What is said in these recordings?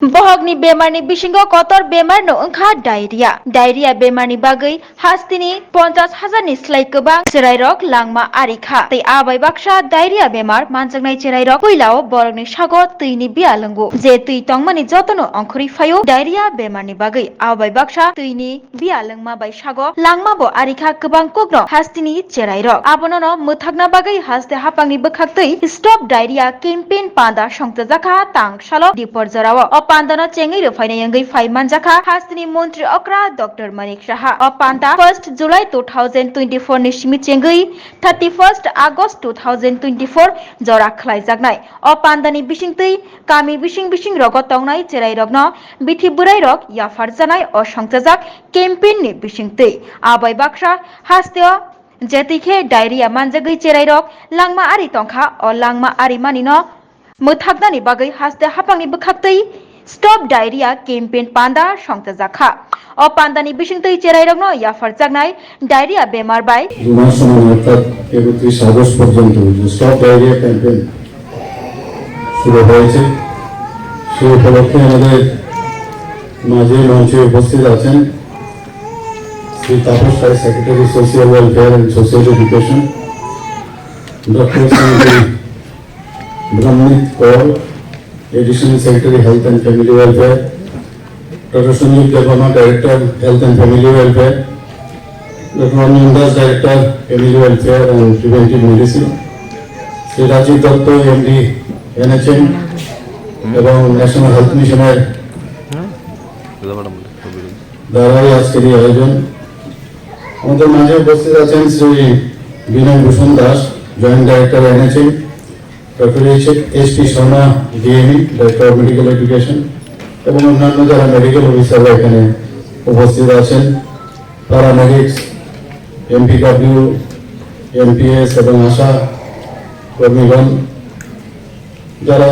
વહોગની બેમારની બિશિંગો કોતર બેમારનો અંખા diarrhoea diarrhoea બેમારની બાગઈ હાસ્તીની પંચાશ હજારની સ્લાઈક બાંગ ચેરાઈ રોગ લાંગમાં આરીખા તે આ બાઈ બાક્ષા ડાયરિયા બેમાર માનસંગનાઈ ચેરાઈ રોગ કોઈલાઓ બરગની શાગો તુઈની બિયાલંગુ જે તુઈ તંગમાની જતનો અંખરી ફાયો ડાયરિયા બેમારની બાગઈ આ બાઈ બાક્ષા તુઈની બિયાલંગમાં બાઈ શાગો લાંગમાં બો આરીખા કબાંગ કોગ્નો હાસ્તીની ચેરાઈ રોગ આપનનો મથગના બાગઈ હાસ્તે હાપાંગની બખાક તુઈ સ્ટોપ ડાયરિયા કેમ્પેન પાંદા સંતજાખા તાંગ શાલો ડિપર જરાવો અપાંતાના ચેંગઈ রফাইনাই યંગઈ ફાઈમાન হাসনি মন্ত্রী অক্রা doctor Manik Saha Saha first July two thousand twenty four নি সিমি ચેંગઈ thirty first August two thousand twenty four জরা খালাই জাগনাই অপান্দানি বিশিং তৈ কামি বিশিং বিশিং রগ তংনাই চেরাই রগ্ন বিথি বুড়াই রগ ইয়াফার জানাই অসংসাজাক ক্যাম্পেইন নি বিশিং তৈ আবাই বাক্সা হাস্তেও জেতিখে ডায়রিয়া মানজাগৈ চেরাই রক লাংমা আরি তংখা অ লাংমা আরি মানিন মথাগনানি বাগৈ হাসতে হাপাংনি বখাক্তৈ સ્ટોપ ડાયરિયા કેમ્પેન પાંદા সংতা খা ও পান্দানি বিশিং তৈ চেরাই রগ্ন ইয়াফার জাগনাই ডায়রিয়া বেমার বাই শুরু হয়েছে। উপলক্ষে আমাদের মাঝে মঞ্চে উপস্থিত আছেন Shri Tapas Roy secretary welfare and education doctor Brahmit Kar additional secretary health and family welfare doctor Sanjib Debbarma director health and family welfare Dr. Anand Director, Family Welfare and Preventive Medicine, Shri Rajib Dutta MD NHM এবং national health মিশনের দ্বারাই আজকের এই আয়োজন আমাদের মাঝে উপস্থিত আছেন Shri Binoy Bhushan Das joint director NHM doctor S P Sharma DME director medical education এবং অন্যান্য যারা মেডিকেল অফিসাররা এখানে উপস্থিত আছেন প্যারামেডিক্স এমপিডব্লিউ এমপিএস এবং আশা কর্মীগণ, যারা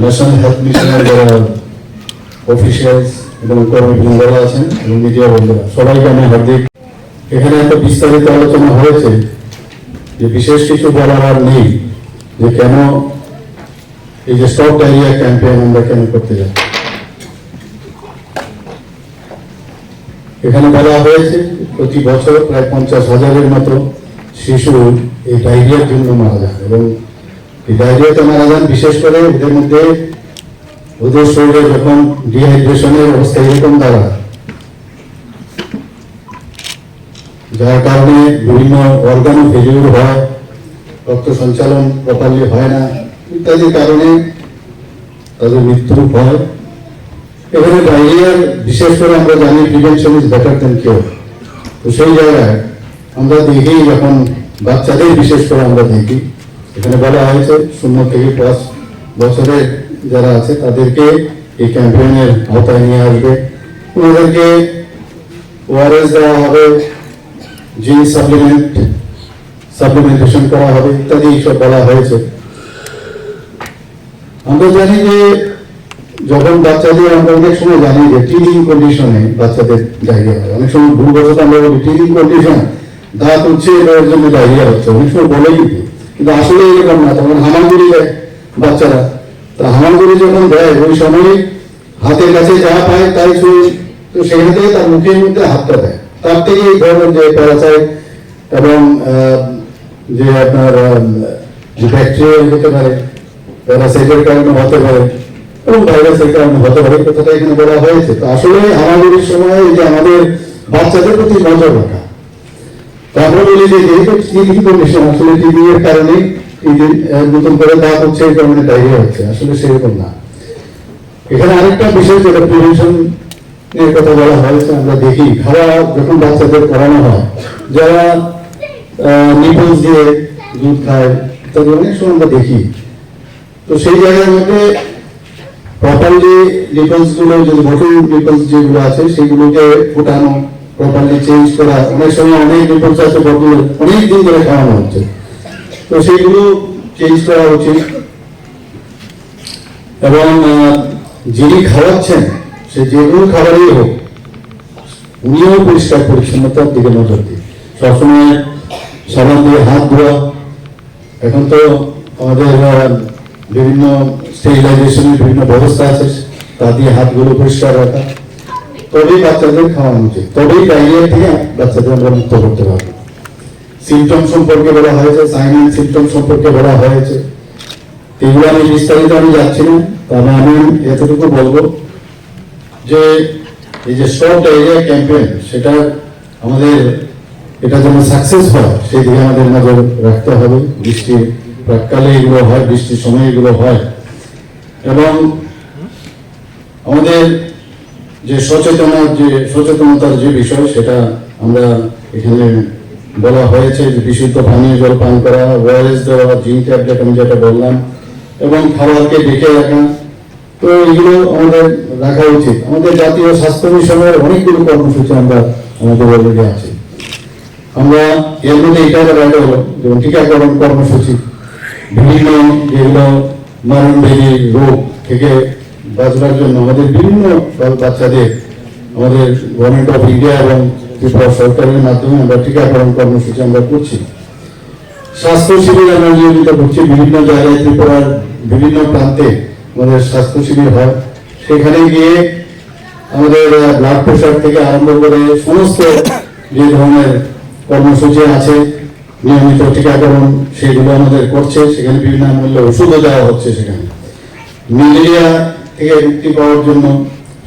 ন্যাশনাল হেলথ মিশনের যারা অফিসিয়ালস এবং কর্মীবৃন্দরা আছেন এবং মিডিয়া বন্ধুরা, সবাইকে আমি হার্দিক। এখানে একটা বিস্তারিত আলোচনা হয়েছে যে বিশেষ কিছু বলার নেই। যে কেন এই যে স্টপ ডায়রিয়া ক্যাম্পেইন আমরা কেন করতে যাচ্ছি? এখানে বলা হয়েছে প্রতি বছর প্রায় পঞ্চাশ হাজারের মতো শিশু এই ডায়রিয়ার জন্য মারা যান এবং এই ডায়রিয়াতে মারা যান, বিশেষ করে এদের মধ্যে ওদের শরীরে যখন ডিহাইড্রেশনের অবস্থা এরকম দাঁড়ায় যার কারণে বিভিন্ন অর্গানও ফেলিউর হয় রক্ত সঞ্চালন প্রপারলি হয় না, ইত্যাদি কারণে তাদের মৃত্যু হয়। এখানে ডায়রিয়ার বিশেষ করে আমরা জানি prevention is better than cure তো সেই জায়গায় আমরা দেখি যখন বাচ্চাদের বিশেষ করে আমরা দেখি, এখানে বলা হয়েছে শূন্য থেকে পাঁচ বছরের যারা আছে তাদেরকে এই ক্যাম্পেইনের আওতায় নিয়ে আসবে। ওনাদেরকে ওআরএস দেওয়া হবে জিন সাপ্লিমেন্ট সাপ্লিমেন্টেশন করা হবে, ইত্যাদি এইসব বলা হয়েছে। আমরা জানি যে যখন বাচ্চাদের, আমরা অনেক সময় জানি যে টিনিং কন্ডিশনে বাচ্চাদের ডায়রিয়া হয়। অনেক সময় ভুলবশত আমরা বলি টিনিং কন্ডিশন দাঁত উঠছে এর জন্য ডায়রিয়া হচ্ছে। অনেক সময় বলেই কিন্তু আসলে এরকম না। তখন হামাগুড়ি দেয় বাচ্চারা। তা হামাগুড়ি যখন দেয়, ওই সময় হাতের কাছে যা পায় তাই শুয়ে তো সেখান থেকে তার মুখের মধ্যে হাতটা দেয়। তার থেকে এই ধরনের যে প্যারাসাইট এবং যে আপনার হতে পারে কারণে হতে পারে, এবং ভাইরাসের কারণে হতে পারে কথাটা এখানে বলা হয়েছে। তো আসলে আমাদের সময় যে আমাদের বাচ্চাদের প্রতি নজর রাখা আমরা বলি যে যেহেতু আসলে টিবি এর কারণে নতুন করে দাঁত হচ্ছে এই কারণে ডায়রিয়া হচ্ছে, আসলে সেরকম না। এখানে আরেকটা বিষয় যেটা প্রিভেনশন এর কথা বলা হয়েছে, আমরা দেখি, খাওয়া যখন বাচ্চাদের করানো হয়, যারা নিপলস দিয়ে দুধ খায়। ইত্যাদি অনেক সময় আমরা দেখি। তো সেই জায়গার মধ্যে প্রপারলি গুলো যে ভোটিং লিপলস যেগুলো আছে, সেগুলোকে ফোটানো প্রপারলি চেঞ্জ করা, অনেক সময় অনেক লিপলস আছে বোতলে অনেক দিন ধরে খাওয়ানো হচ্ছে। তো সেইগুলো চেঞ্জ করা উচিত। এবং যিনি খাওয়াচ্ছেন, সে যে কোনো খাবারই হোক, উনিও পরিষ্কার পরিচ্ছন্নতার দিকে নজর দিন সবসময় সাবান দিয়ে হাত ধোয়া, এখন তো আমাদের বিভিন্ন স্টেরিলাইজেশনের বিভিন্ন ব্যবস্থা আছে, তা দিয়ে হাতগুলো পরিষ্কার রাখা। তবেই বাচ্চাদের খাওয়ানো উচিত। তবেই ডায়রিয়া থেকে বাচ্চাদের আমরা মুক্ত করতে পারব। সিমটম সম্পর্কে বলা হয়েছে সাইন অ্যান্ড সিমটম সম্পর্কে বলা হয়েছে। এগুলো আমি বিস্তারিত আমি যাচ্ছি না, তবে আমি এতটুকু বলব যে এই যে সব ডায়রিয়া ক্যাম্পেইন, সেটা আমাদের এটা যেন সাকসেস হয় সেই দিকে আমাদের নজর রাখতে হবে। বৃষ্টির প্রাককালে এগুলো হয়, বৃষ্টির সময় এগুলো হয়। এবং আমাদের যে সচেতনার যে সচেতনতার যে বিষয়, সেটা আমরা এখানে বলা হয়েছে যে বিশুদ্ধ পানীয় জল পান করা ওয়ারেস দেওয়া, জিঙ্ক ট্যাবলেট আমি যেটা বললাম, এবং খাবারকে দেখে রাখা। তো এগুলো আমাদের রাখা উচিত। আমাদের জাতীয় স্বাস্থ্য মিশনের অনেকগুলো কর্মসূচি আমরা আমাদের অলরেডি আছে। আমরা এর মধ্যে এটা রাখা হলো যেমন টিকাকরণ কর্মসূচি, বিভিন্ন যেগুলো মারণভেদী রোগ থেকে বাঁচবার জন্য আমাদের বিভিন্ন বাচ্চাদের, আমাদের গভর্নমেন্ট অফ ইন্ডিয়া এবং ত্রিপুরা সরকারের মাধ্যমে আমরা টিকাকরণ কর্মসূচি আমরা করছি। স্বাস্থ্য শিবির আমরা নিয়মিত করছি, বিভিন্ন জায়গায় ত্রিপুরার বিভিন্ন প্রান্তে আমাদের স্বাস্থ্য শিবির হয়। সেখানে গিয়ে আমাদের ব্লাড প্রেশার থেকে আরম্ভ করে সমস্ত যে ধরনের কর্মসূচি আছে, নিয়মিত টিকাকরণ সেগুলো আমাদের করছে, সেখানে বিভিন্ন মূল্যে ওষুধও দেওয়া হচ্ছে সেখানে। ম্যালেরিয়া থেকে মুক্তি পাওয়ার জন্য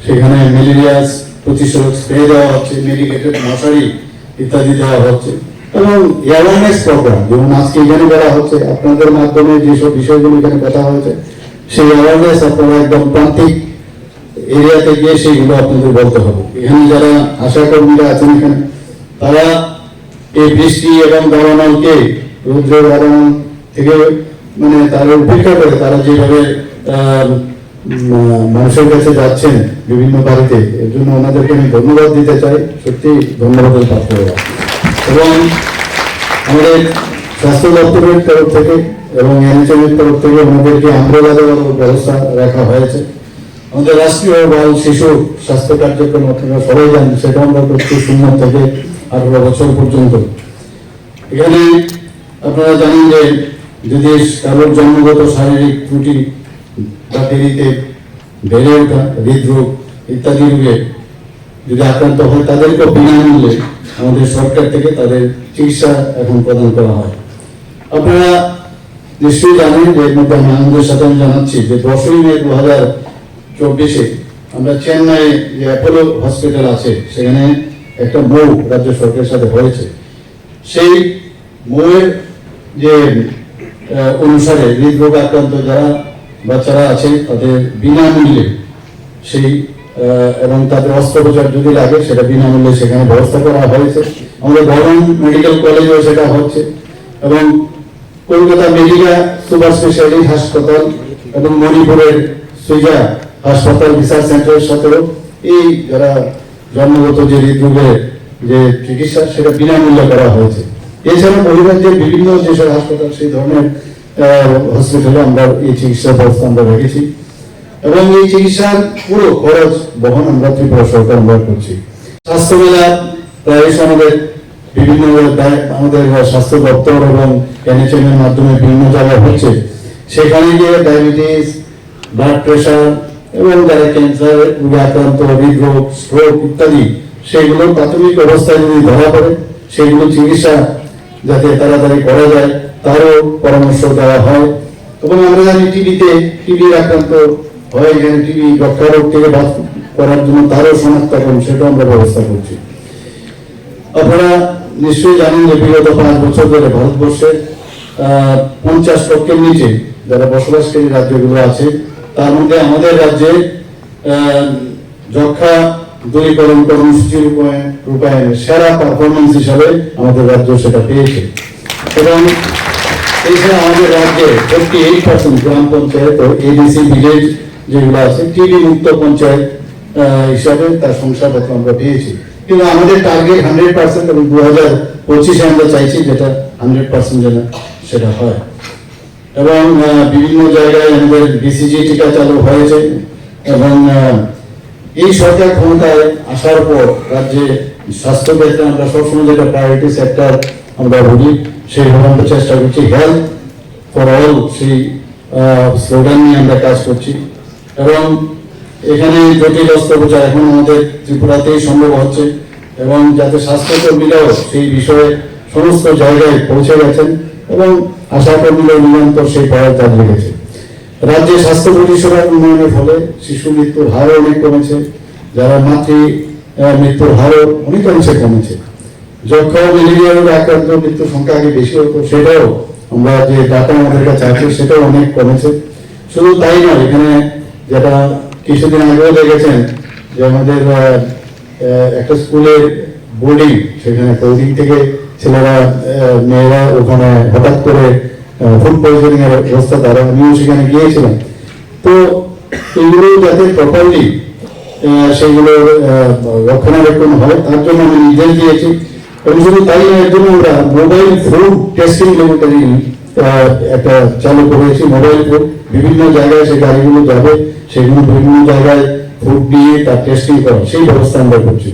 সেখানে ম্যালেরিয়া প্রতিষেধক স্প্রে দেওয়া হচ্ছে মেডিকেটেড মশারি ইত্যাদি দেওয়া হচ্ছে। এবং অ্যাওয়ারনেস প্রোগ্রাম যেমন আজকে এখানে বলা হচ্ছে, আপনাদের মাধ্যমে যেসব বিষয়গুলো এখানে কথা হয়েছে, সেই অ্যাওয়ারনেস আপনারা একদম প্রান্তিক এরিয়াতে গিয়ে সেইগুলো আপনাদের বলতে হবে। এখানে যারা আশা কর্মীরা আছেন এখানে, তারা এই বৃষ্টি এবং গরমালকে রৌদ্র গরম থেকে মানে তারা উপেক্ষা করে তারা যেভাবে মানুষের কাছে যাচ্ছেন বিভিন্ন বাড়িতে, এর জন্য ওনাদেরকে আমি ধন্যবাদ দিতে চাই। সত্যি ধন্যবাদের পাত্র এবং আমাদের স্বাস্থ্য দপ্তরের তরফ থেকে এবং এনএচএম এর তরফ থেকে ওনাদেরকে দেওয়ার ব্যবস্থা রাখা হয়েছে। আমাদের রাষ্ট্রীয় বাল শিশু স্বাস্থ্য কার্যক্রম আপনারা সবাই জানেন সেটা আমরা করছি শূন্য থেকে আঠারো বছর পর্যন্ত। এখানে আপনারা জানেন যে যদি কারোর জন্মগত শারীরিক ত্রুটি বা দেরিতে বেড়ে ওঠা, হৃদরোগ ইত্যাদি রোগে যদি আক্রান্ত হয় তাদেরকে বিনামূল্যে আমাদের সরকার থেকে তাদের চিকিৎসা এখন প্রদান করা হয়। আপনারা নিশ্চয়ই জানেন যে এর মধ্যে আমি আনন্দের সাথে আমি জানাচ্ছি যে দশই মে দু হাজার চব্বিশে আমরা চেন্নাইয়ে যে অ্যাপোলো হসপিটাল আছে, সেখানে একটা বউ রাজ্য সরকারের সাথে হয়েছে, সেই বউয়ের যে অনুসারে হৃদরোগ আক্রান্ত যারা বাচ্চারা আছে, তাদের বিনামূল্যে সেই এবং তাদের অস্ত্রোপচার যদি লাগে, সেটা বিনামূল্যে সেখানে ব্যবস্থা করা হয়েছে। আমাদের গভর্নমেন্ট মেডিকেল কলেজেও সেটা হচ্ছে এবং কলকাতা মেডিকা সুপার স্পেশালিটি হাসপাতাল এবং মণিপুরের সুইজা হাসপাতাল রিসার্চ সেন্টারের সাথেও এই যারা জন্মগত যে হৃদরোগের যে চিকিৎসা সেটা বিনামূল্যে করা হয়েছে। এছাড়া বহিরাজ্যের বিভিন্ন যেসব হাসপাতাল, সেই ধরনের হসপিটালে আমরা এই চিকিৎসা ব্যবস্থা আমরা রেখেছি। এবং এই চিকিৎসার পুরো খরচ বহন আমরা ত্রিপুরা সরকার আমরা করছি। স্বাস্থ্য মেলা প্রায় আমাদের বিভিন্ন আমাদের স্বাস্থ্য দপ্তর এবং এনএচএম মাধ্যমে বিভিন্ন জায়গায় হচ্ছে। সেখানে গিয়ে ডায়াবেটিস ব্লাড প্রেশার এবং যারা ক্যান্সার রোগে আক্রান্ত হৃদরোগ স্ট্রোক ইত্যাদি সেগুলো প্রাথমিক অবস্থায় যদি ধরা পড়ে সেগুলো চিকিৎসা যাতে তাড়াতাড়ি করা যায় তারও পরামর্শ দেওয়া হয়। এবং আমরা জানি টিভিতে টিভির আক্রান্ত হয় এখানে টিভি রোগ থেকে বাঁচ করার জন্য তারও শনাক্তকরণ সেটাও আমরা ব্যবস্থা করছি। আপনারা নিশ্চয়ই জানেন যে বিগত পাঁচ বছর ধরে ভারতবর্ষে পঞ্চাশ লক্ষের নিচে যারা বসবাসকারী রাজ্যগুলো আছে তার মধ্যে আমাদের রাজ্যে যক্ষা দূরীকরণ কর্মসূচি রূপায়ণ সেরা পারফরমেন্স হিসাবে আমাদের রাজ্য সেটা পেয়েছে। এবং এছাড়া আমাদের রাজ্যে ফোর্টি এইট পার্সেন্ট গ্রাম পঞ্চায়েত ও এডিসি ভিলেজ যেগুলো আছে টিবি মুক্ত পঞ্চায়েত হিসাবে তার শংসাপত্র আমরা পেয়েছি। কিন্তু আমাদের টার্গেট হান্ড্রেড পার্সেন্ট এবং দু হাজার পঁচিশে আমরা চাইছি যেটা হান্ড্রেড পার্সেন্ট যেন সেটা হয়। এবং বিভিন্ন জায়গায় আমাদের বিসিজি টিকা চালু হয়েছে এবং এই সরকার ক্ষমতায় আসার পর রাজ্যে স্বাস্থ্য ক্ষেত্রে আমরা সবসময় যেটা প্রায়োরিটি সেক্টর আমরা বলি সেইভাবে আমরা চেষ্টা করছি হেলথ ফর অল সেই স্লোগান নিয়ে আমরা কাজ করছি। এবং এখানে জটিল অস্ত্রোপচার এখন আমাদের ত্রিপুরাতেই সম্ভব হচ্ছে এবং যাতে স্বাস্থ্যকর্মীরাও সেই বিষয়ে সমস্ত জায়গায় পৌঁছে গেছেন এবং আশাকর্মীরা নিরন্তর সেই চালিয়ে গেছে রাজ্যে স্বাস্থ্য পরিষেবার উন্নয়নের ফলে শিশু মৃত্যুর হারও অনেক কমেছে, যারা মাতৃ মৃত্যুর হারও অনেকাংশে কমেছে। যক্ষা ও ম্যালেরিয়া রোগে আক্রান্ত মৃত্যুর সংখ্যা আগে বেশি হতো, সেটাও আমরা যে ডাটা আমাদের কাছে আছে, সেটাও অনেক কমেছে। শুধু তাই নয়, এখানে যেটা কিছুদিন আগেও দেখেছেন যে আমাদের একটা স্কুলের বোর্ডিং, সেখানে বোর্ডিং থেকে ছেলেরা মেয়েরা ওখানে হঠাৎ করে ফুড পয়জনিং এর অবস্থা তারা আমিও সেখানে গিয়েছিলাম। তো এগুলো যাতে প্রপারলি সেগুলোর আহ, রক্ষণাবেক্ষণ হয় তার জন্য আমি নির্দেশ দিয়েছি। এবং শুধু তাই এর জন্য আমরা মোবাইল ফুড টেস্টিং ল্যাবরেটরি একটা চালু করেছি মোবাইল ফুড বিভিন্ন জায়গায় সেই গাড়িগুলো যাবে সেগুলো বিভিন্ন জায়গায় ফুড দিয়ে তার টেস্টিং করা সেই ব্যবস্থা আমরা করছি।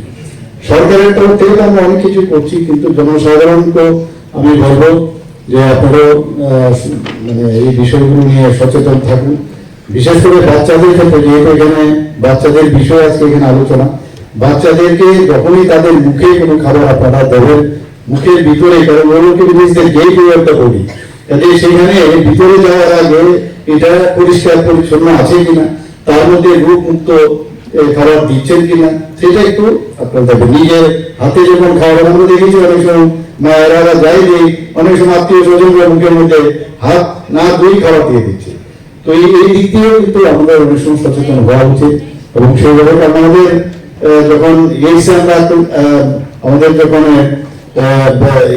সরকারের তরফ থেকে আমরা অনেক কিছু করছি কিন্তু জনসাধারণকে আমি বলব যে আপনারাও মানে এই বিষয়গুলো নিয়ে সচেতন থাকুন। বিশেষ করে বাচ্চাদের ক্ষেত্রে যেহেতু এখানে বাচ্চাদের বিষয় আজকে এখানে আলোচনা বাচ্চাদেরকে যখনই তাদের মুখে কোনো খাবার আপনারা দেবেন মুখের ভিতরে কারণ ওগুলোকে জিনিসদের গেট একটা বলি কাজে সেখানে ভিতরে যাওয়ার আগে এটা পরিষ্কার পরিচ্ছন্ন আছে কিনা তার মধ্যে রোগ মুক্ত এ, খাবার দিচ্ছেন কিনা সেটা একটু আপনার দেখবেন নিজের হাতে যখন খাবার আমরা দেখেছি, অনেক সময় মায়েরা যায় যে, অনেক সময় আত্মীয় স্বজনরা মুখের মধ্যে হাত না দুই খাবার দিয়ে দিচ্ছে। তো এই এই দিক দিয়েও কিন্তু আমাদের অনেক সময় সচেতন হওয়া উচিত। এবং সেইভাবে আমাদের যখন এইস আমরা আমাদের যখন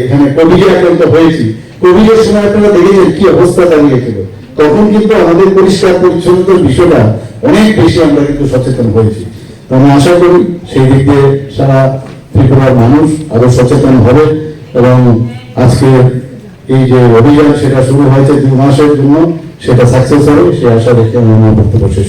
এখানে কোভিডে আক্রান্ত হয়েছি, কোভিডের সময় আপনারা দেখেছেন কি অবস্থা দাঁড়িয়েছিল। তখন কিন্তু আমাদের পরিষ্কার পরিচ্ছন্নতার বিষয়টা অনেক বেশি আমরা কিন্তু সচেতন হয়েছি আমি আশা করি সেই দিক দিয়ে সারা ত্রিপুরার মানুষ আরও সচেতন হবে এবং আজকে এই যে অভিযান, সেটা শুরু হয়েছে দুই মাসের জন্য, সেটা সাকসেস হবে সে আশা রেখে আমি আমার বক্তব্য শেষ।